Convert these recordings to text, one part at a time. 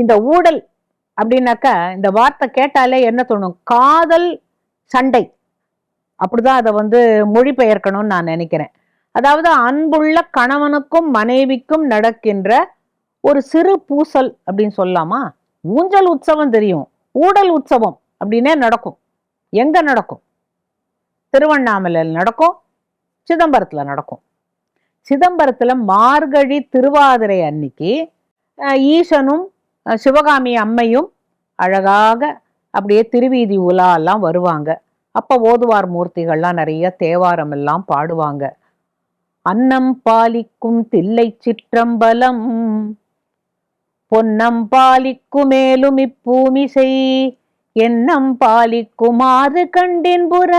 இந்த ஊடல் அப்படின்னாக்கா இந்த வார்த்தை கேட்டாலே என்ன தோணும்? காதல் சண்டை. அப்படிதான் அதை வந்து மொழிபெயர்க்கணும்னு நான் நினைக்கிறேன். அதாவது அன்புள்ள கணவனுக்கும் மனைவிக்கும் நடக்கின்ற ஒரு சிறு பூசல் அப்படின்னு சொல்லலாமா? ஊஞ்சல் உற்சவம் தெரியும். ஊடல் உற்சவம் அப்படின்னே நடக்கும். எங்க நடக்கும்? திருவண்ணாமலையில் நடக்கும் சிதம்பரத்தில் நடக்கும். சிதம்பரத்தில் மார்கழி திருவாதிரை அன்னைக்கு ஈசனும் சிவகாமி அம்மையும் அழகாக அப்படியே திருவீதி உலா எல்லாம் வருவாங்க. அப்போ ஓதுவார் மூர்த்திகள்லாம் நிறைய தேவாரம் எல்லாம் பாடுவாங்க. அன்னம் பாலிக்கும் தில்லை சிற்றம்பலம் பொன்னம் பாலிக்கும் மேலும் இப்பூமி செய் எண்ணம் பாலிக்குமாறு கண்டின்புற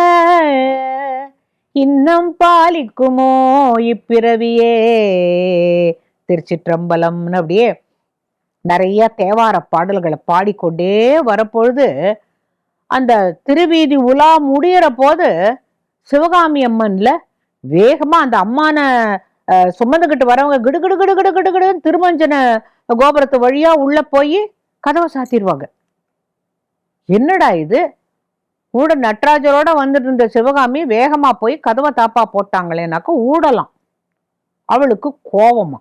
இன்னம் பாலிக்குமோ இப்பிறவியே திருச்சிற்றம்பலம்னு அப்படியே நிறைய தேவார பாடல்களை பாடிக்கொண்டே வரப்பொழுது அந்த திருவீதி உலா முடியிற போது சிவகாமி அம்மன்ல வேகமா அந்த அம்மான சுமந்துக்கிட்டு வரவங்க கிடு கிடு கிடு கிடு கிடுன்னு திருமஞ்சன கோபுரத்து வழியா உள்ள போய் கதவை சாத்திடுவாங்க என்னடா இது? கூட நட்ராஜரோட வந்துட்டு இருந்த சிவகாமி வேகமா போய் கதவை தாப்பா போட்டாங்களேனாக்க ஊடலாம். அவளுக்கு கோவமா.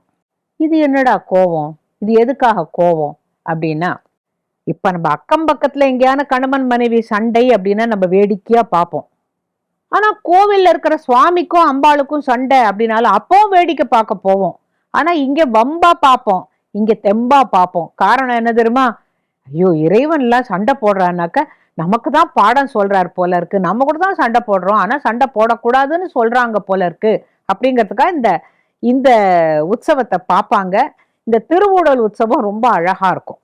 இது என்னடா கோவம்? இது எதுக்காக கோவம் அப்படின்னா இப்போ நம்ம அக்கம் பக்கத்தில் எங்கேயான கணவன் மனைவி சண்டை அப்படின்னா நம்ம வேடிக்கையாக பார்ப்போம். ஆனால் கோவில்ல இருக்கிற சுவாமிக்கும் அம்பாளுக்கும் சண்டை அப்படின்னாலும் அப்பவும் வேடிக்கை பார்க்க போவோம். ஆனால் இங்கே வம்பா பார்ப்போம். இங்கே தெம்பா பார்ப்போம். காரணம் என்ன தெரியுமா? ஐயோ இறைவன்லாம் சண்டை போடுறான்னாக்க நமக்கு தான் பாடம் சொல்றாரு போல இருக்கு. நம்ம கூட தான் சண்டை போடுறோம். ஆனால் சண்டை போடக்கூடாதுன்னு சொல்றாங்க போல இருக்கு. அப்படிங்கிறதுக்காக இந்த இந்த உற்சவத்தை பார்ப்பாங்க. இந்த திருவூடல் உற்சவம் ரொம்ப அழகா இருக்கும்.